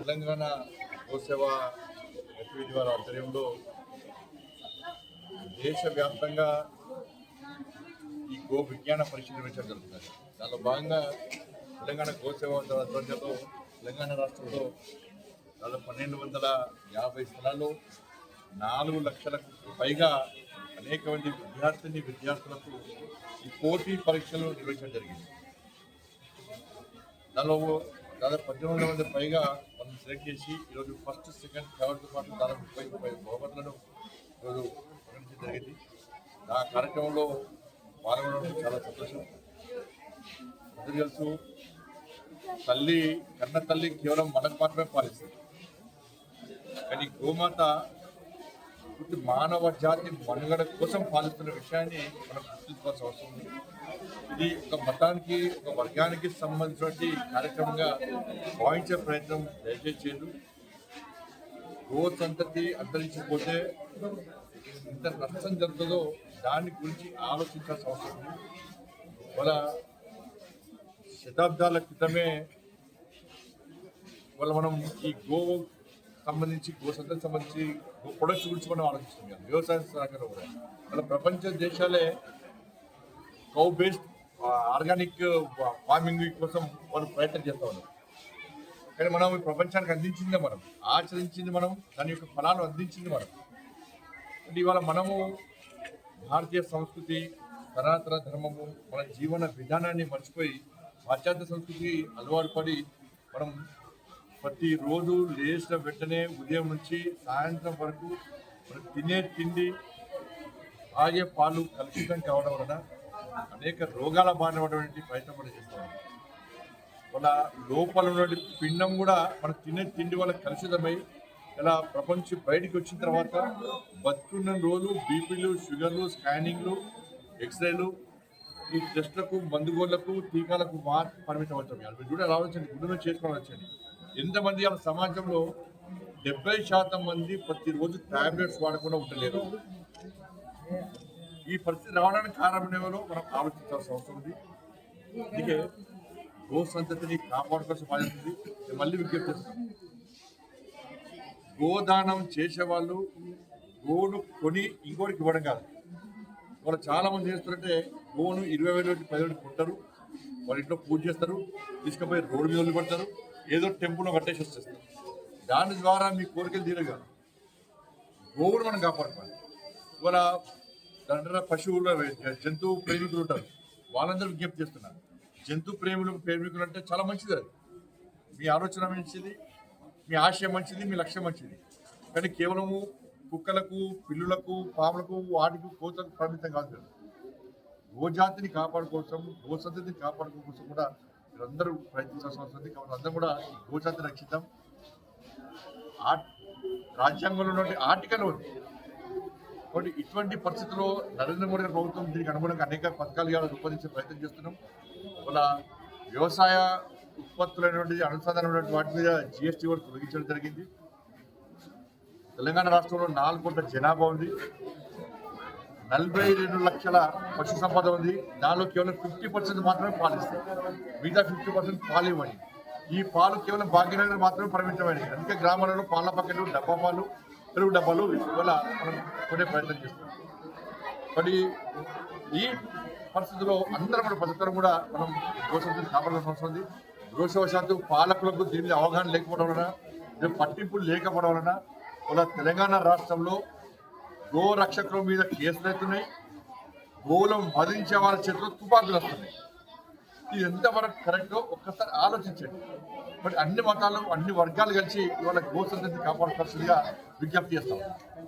తెలంగాణ గోసేవ గతివిధి వారి ఆధ్వర్యంలో దేశవ్యాప్తంగా ఈ గో విజ్ఞాన పరీక్ష నిర్వహించడం జరుగుతుంది. దానిలో భాగంగా తెలంగాణ గోసేవ ఆధ్వర్యంలో తెలంగాణ రాష్ట్రంలో దాదాపు పన్నెండు వందల యాభై స్థలాల్లో నాలుగు లక్షలకు పైగా అనేక మంది విద్యార్థిని విద్యార్థులకు ఈ పోటీ పరీక్షలు నిర్వహించడం జరిగింది. దానిలో దాదాపు పద్దెనిమిది మంది పైగా మనం సెలెక్ట్ చేసి ఈరోజు ఫస్ట్ సెకండ్ థర్డ్తో పాటు దాదాపు ముప్పై ముప్పై బహుమతులను ఈరోజు ప్రకటించడం జరిగింది. ఆ కార్యక్రమంలో పాల్గొనడం చాలా సంతోషం. అందరూ తెలుసు తల్లి కన్న తల్లి కేవలం మనకు మాత్రమే పాలిస్తుంది. కానీ గోమాత పూర్తి మానవ జాతి మనుగడ కోసం పాలిస్తున్న విషయాన్ని మనం గుర్తుంచుకోవాల్సిన అవసరం ఉంది. ఇది ఒక మతానికి ఒక వర్గానికి సంబంధించినటువంటి కార్యక్రమంగా భావించే ప్రయత్నం దయచేసి చేయదు. గో సంతతి అంతరించిపోతే ఇంత నష్టం జరుగుతుందో దాని గురించి ఆలోచించాల్సిన అవసరం ఉంది. వాళ్ళ శతాబ్దాల క్రితమే వాళ్ళ మనం ఈ గో సంబంధించి గో సంతతికి సంబంధించి ప్రొడక్ట్స్ గురించి మనం ఆలోచిస్తున్నాం వ్యవసాయ శాఖలో కూడా. మన ప్రపంచ దేశాలే కౌ బేస్డ్ ఆర్గానిక్ ఫార్మింగ్ కోసం వాళ్ళు ప్రయత్నం చేస్తూ ఉన్నారు. కానీ మనం ఈ ప్రపంచానికి అందించిందే మనం. ఆచరించింది మనం దాని యొక్క ఫలాలు అందించింది మనం. అంటే ఇవాళ మనము భారతీయ సంస్కృతి సనాతన ధర్మము మన జీవన విధానాన్ని మర్చిపోయి పాశ్చాత్య సంస్కృతికి అలవాటు పడి మనం ప్రతిరోజు లేచిన వెంటనే ఉదయం నుంచి సాయంత్రం వరకు తినే తిండి తాగే పాలు కలుషితం కావడం వలన అనేక రోగాల బారిన పడేటువంటి ప్రయత్నం కూడా చేస్తాం వాళ్ళ లోపల ఉన్నటువంటి పిండం కూడా మనం తినే తిండి వల్ల కలుషితమై ఇలా ప్రపంచం బయటికి వచ్చిన తర్వాత బతుకున్న రోజు బీపీలు షుగర్లు స్కానింగ్లు ఎక్స్రేలు ఈ టెస్టులకు మందుగోళ్ళకు టీకాలకు మాత్రం పరిమితం అవుతాం. మీరు కూడా రావచ్చండి గుండెలో చేసుకోవాలి వచ్చండి ఎంతమంది ఆ సమాజంలో డెబ్బై శాతం మంది ప్రతిరోజు టాబ్లెట్స్ వాడకుండా ఉండలేరు. ఈ పరిస్థితి రావడానికి కారణం ఏమో మనం ఆలోచించాల్సిన అవసరం ఉంది. అందుకే గో సంతతిని కాపాడుకోవాల్సిన బాధ్యత ఉంది. మళ్ళీ విజ్ఞప్తి చేస్తాను గోదానం చేసేవాళ్ళు గోను కొని ఇంకోటికి ఇవ్వడం కాదు. వాళ్ళు చాలా మంది చేస్తారంటే గోను ఇరవై వేల పది వేలు కొంటారు. వాళ్ళ ఇంట్లో పూజ చేస్తారు. తీసుకుపోయి రోడ్డు మీద వదిలిపెడతారు. ఏదో టెంపుల్లో కట్టేసి వచ్చేస్తారు దాని ద్వారా మీ కోరికలు తీరగా గోవును మనం కాపాడుకోవాలి. ఇవాళ దాంట్లో పశువులు జంతువు ప్రేమికులు ఉంటారు. వాళ్ళందరూ విజ్ఞప్తి చేస్తున్నారు. జంతు ప్రేమికులు ప్రేమికులు అంటే చాలా మంచిది అది. మీ ఆలోచన మంచిది మీ ఆశయం మంచిది మీ లక్ష్యం మంచిది. కానీ కేవలము కుక్కలకు పిల్లులకు పాములకు వాటికి కోతలకు పరిమితం కాదు గోజాతిని కాపాడుకోసం గోసంతతిని కాపాడుకోసం కూడా మీరందరూ ప్రయత్నించాల్సిన అవసరం ఉంది. కాబట్టి అందరం కూడా ఈ గోజాతిని రక్షిద్దాం. రాజ్యాంగంలో ఉన్నటువంటి ఆర్టికల్ ఉంది కాబట్టి ఇటువంటి పరిస్థితుల్లో నరేంద్ర మోడీ ప్రభుత్వం దీనికి అనుగుణంగా అనేక పథకాలు రూపొందించే ప్రయత్నం చేస్తున్నాం. వాళ్ళ వ్యవసాయ ఉత్పత్తులైనటువంటి అనుసంధానమైనటువంటి వాటి మీద జిఎస్టీ కూడా తొలగించడం జరిగింది. తెలంగాణ రాష్ట్రంలో నాలుగు కోట్ల జనాభా ఉంది. నలభై రెండు లక్షల పశు సంపద ఉంది. దానిలో కేవలం ఫిఫ్టీ పర్సెంట్ మాత్రమే పాలిస్తాయి మిగతా ఫిఫ్టీ పర్సెంట్ పాలు ఇవ్వండి. ఈ పాలు కేవలం భాగ్యనగర్ మాత్రమే పరిమితమైనవి. అందుకే గ్రామాలలో పాల పక్కలు డబ్బా పాలు పెరుగు డబ్బాలు ఇవాళ మనం కొనే ప్రయత్నం చేస్తున్నాం మరి ఈ పరిస్థితిలో అందరం కూడా ప్రతి కూడా మనం గోసంతో కాపాడాల్సిన అవసరం ఉంది. దోషవశాత్తు పాలకులకు దీని మీద అవగాహన లేకపోవడం వలన పట్టింపు లేకపోవడం వలన వాళ్ళ తెలంగాణ రాష్ట్రంలో గో రక్షకుల మీద కేసులు అవుతున్నాయి. గోలం వధించే వాళ్ళ చేతిలో తుపాకులు వస్తున్నాయి. ఇది ఎంతవరకు కరెక్టో ఒక్కసారి ఆలోచించండి. బట్ అన్ని మతాలు అన్ని వర్గాలు కలిసి ఇవాళ గో సంతతిని కాపాడుకోవాల్సిందిగా విజ్ఞప్తి చేస్తాం.